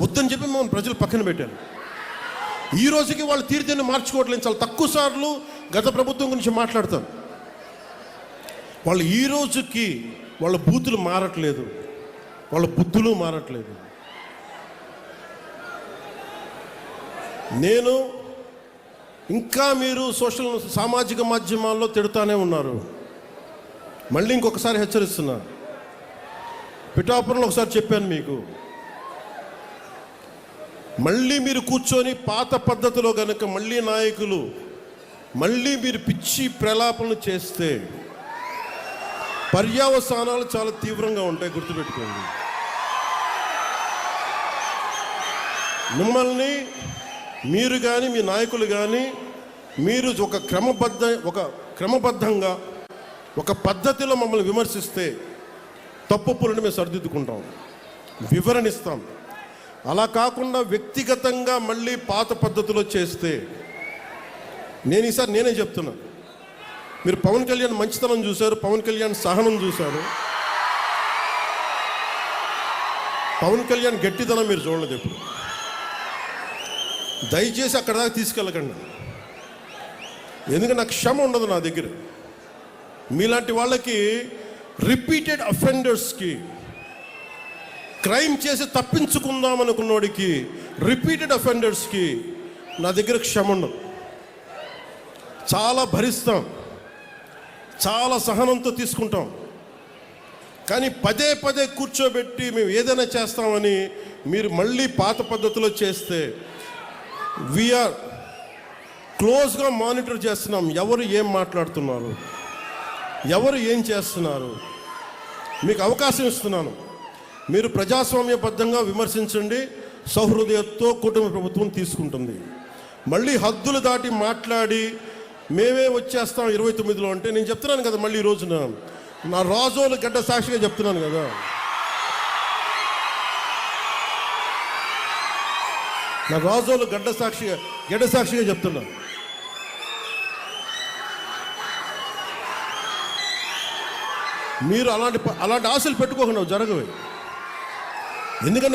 వద్దని చెప్పి మనం ప్రజలు పక్కన పెట్టారు. ఈ రోజుకి వాళ్ళు తీర్థాన్ని మార్చుకోవట్లేదు. చాలా తక్కువ సార్లు గత ప్రభుత్వం గురించి మాట్లాడతారు. వాళ్ళు ఈ రోజుకి వాళ్ళ బూతులు మారట్లేదు. వాళ్ళ బుద్ధులు మారట్లేదు. నేను ఇంకా మీరు సోషల్ సామాజిక మాధ్యమాల్లో తిడుతానే ఉన్నారు. మళ్ళీ ఇంకొకసారి హెచ్చరిస్తున్నా. పిఠాపురంలో ఒకసారి చెప్పాను మీకు. మళ్ళీ మీరు కూర్చొని పాత పద్ధతిలో కనుక మళ్ళీ నాయకులు మళ్ళీ మీరు పిచ్చి ప్రలాపనలు చేస్తే పర్యావసానాలు చాలా తీవ్రంగా ఉంటాయి గుర్తుపెట్టుకోండి. మిమ్మల్ని మీరు కానీ మీ నాయకులు కానీ మీరు ఒక క్రమబద్ధ ఒక క్రమబద్ధంగా ఒక పద్ధతిలో మమ్మల్ని విమర్శిస్తే తప్పు తప్పులను మేము సరిదిద్దుకుంటాం. వివరణిస్తాం అలా కాకుండా వ్యక్తిగతంగా మళ్ళీ పాత పద్ధతిలో చేస్తే నేను ఈసారి నేనే చెప్తున్నా. మీరు పవన్ కళ్యాణ్ మంచితనం చూశారు పవన్ కళ్యాణ్ సహనం చూశారు. పవన్ కళ్యాణ్ గట్టితనం మీరు చూడలేదు ఎప్పుడు. దయచేసి అక్కడ దాకా తీసుకెళ్ళకండి. ఎందుకంటే నాకు క్షమ ఉండదు నా దగ్గర. మీలాంటి వాళ్ళకి రిపీటెడ్ అఫెండర్స్కి క్రైమ్ చేసి తప్పించుకుందాం అనుకున్నోడికి రిపీటెడ్ అఫెండర్స్కి నా దగ్గర క్షమ ఉండదు. చాలా భరిస్తాం. చాలా సహనంతో తీసుకుంటాం. కానీ పదే పదే కూర్చోబెట్టి మేము ఏదైనా చేస్తామని మీరు మళ్ళీ పాత పద్ధతిలో చేస్తే వీఆర్ క్లోజ్గా మానిటర్ చేస్తున్నాం. ఎవరు ఏం మాట్లాడుతున్నారు? ఎవరు ఏం చేస్తున్నారు? మీకు అవకాశం ఇస్తున్నాను. మీరు ప్రజాస్వామ్యబద్ధంగా విమర్శించండి సౌహృదయతో కుటుంబ ప్రభుత్వం తీసుకుంటుంది. మళ్ళీ హద్దులు దాటి మాట్లాడి మేమే వచ్చేస్తాం ఇరవై తొమ్మిదిలో అంటే నేను చెప్తున్నాను కదా మళ్ళీ ఈ రోజున. నా రాజోలు గడ్డ సాక్షిగా చెప్తున్నాను కదా. నా రాజోలు గడ్డ సాక్షిగా గడ్డ సాక్షిగా చెప్తున్నా. మీరు అలాంటి అలాంటి ఆశలు పెట్టుకోకుండా జరగవు. ఎందుకంటే